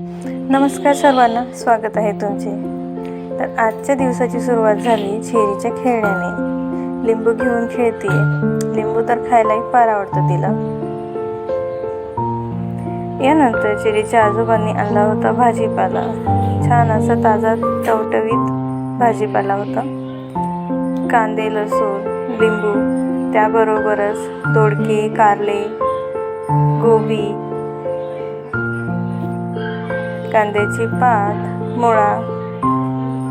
नमस्कार सर्वांना स्वागत आहे तुमचे. तर आजच्या दिवसाची सुरुवात झाली झेरीच्या खेळण्याने. लिंबू घेऊन खेळते लिंबू तर खायलाही फार आवडतं तिला. यानंतर चेरीच्या आजोबांनी आणला होता भाजीपाला. छान असा ताजा टवटवीत भाजीपाला होता. कांदे लसूण लिंबू त्याबरोबरच दोडके कारले गोबी कांद्याची पात मुळा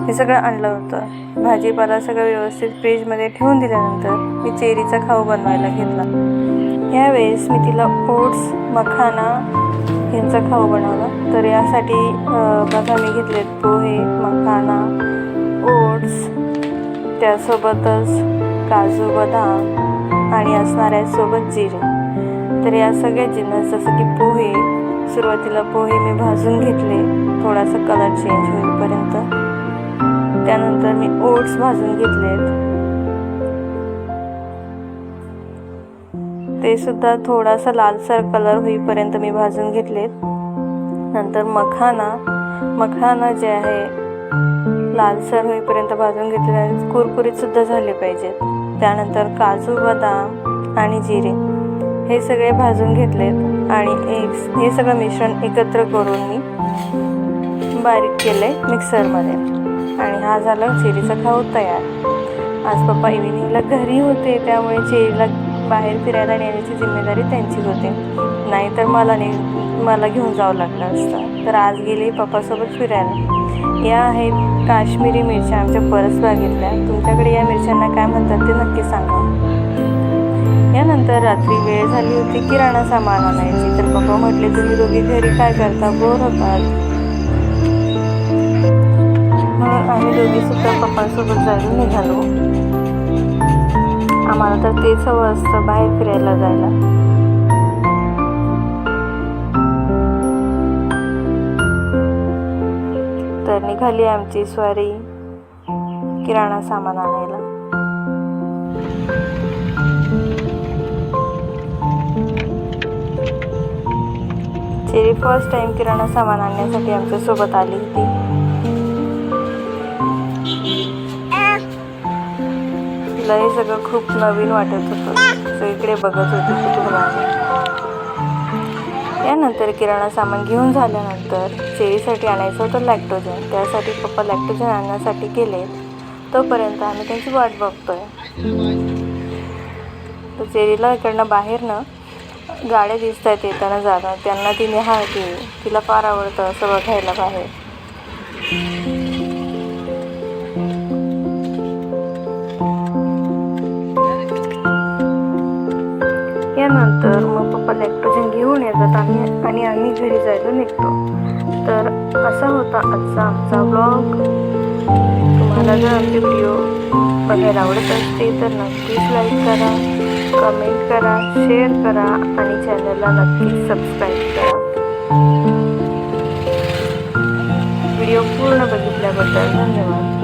हे सगळं आणलं होतं. भाजीपाला सगळं व्यवस्थित फ्रीजमध्ये ठेवून दिल्यानंतर मी चेरीचा खाऊ बनवायला घेतला. यावेळेस मी तिला ओट्स मखाना यांचा खाऊ बनवला. तर यासाठी बघा मी घेतलेत पोहे मखाना ओट्स त्यासोबतच काजू बदाम आणि असणाऱ्यासोबत जिरे. तर या सगळ्या जिन्नस जसं की पोहे सुरुवातीला पोहे मी भाजून घेतले. थोडासा कलर चेंज होईपर्यंत. त्यानंतर मी ओट्स भाजून घेतलेत ते सुद्धा थोडासा लालसर कलर होईपर्यंत मी भाजून घेतलेत नंतर मखाना. मखाना जे आहे लालसर होईपर्यंत भाजून घेतले कुरकुरीत सुद्धा झाले पाहिजेत. त्यानंतर काजू बदाम आणि जिरे. हे सगळे भाजून घेतलेत. आणि एग्स हे सगळं मिश्रण एकत्र करून मी बारीक केलं आहे मिक्सरमध्ये आणि हा झाला चेरीचा खाऊ तयार. आज पप्पा इव्हिनिंगला घरी होते त्यामुळे चेरीला बाहेर फिरायला नेण्याची जिम्मेदारी त्यांची होती. नाहीतर मला ने मला घेऊन जावं लागलं असतं. तर आज गेले पप्पासोबत फिरायला. या आहेत काश्मीरी मिरच्या आमच्या परसबागेतल्या. तुमच्याकडे या मिरच्यांना काय म्हणतात ते नक्की सांगा. यानंतर रात्री वेळ झाली होती किराणा सामान आणायची. तर पप्पा म्हटले तुम्ही दोघी घरी काय करता? बोर होतात. म्हणून आम्ही दोघी सुद्धा पप्पांसोबत जायला निघालो. आम्हाला तर तेच हवं असतं बाहेर फिरायला जायला. तर निघाली आमची स्वारी किराणा सामान आणायला. चेरी फर्स्ट टाइम किराणा सामान आणण्यासाठी आमच्यासोबत आली होती. तिला हे सगळं खूप नवीन वाटत होतं. सगळीकडे बघत होती कुटुंबाने. यानंतर किराणा सामान घेऊन झाल्यानंतर चेरीसाठी आणायचं होतं लॅक्टोजन त्यासाठी पप्पा लॅक्टोजन आणण्यासाठी गेले. तोपर्यंत आम्ही त्यांची वाट बघतोय. तर चेरीला इकडनं बाहेरनं गाड्या दिसत आहेत येताना जाता त्यांना ती निहाळते तिला फार आवडतं असं बघायला बाहेर. यानंतर मग पप्पा लॅक्टोजन घेऊन येतात आम्ही आणि आम्ही घरी जायला निघतो. तर असा होता आजचा आमचा ब्लॉग तुम्हाला जर आमचे व्हिडिओ बघायला आवडत असते तर नक्कीच लाईक करा. कमेंट करा शेअर करा आणि चॅनलला नक्की सबस्क्राईब करा. व्हिडिओ पूर्ण बघितल्याबद्दल धन्यवाद.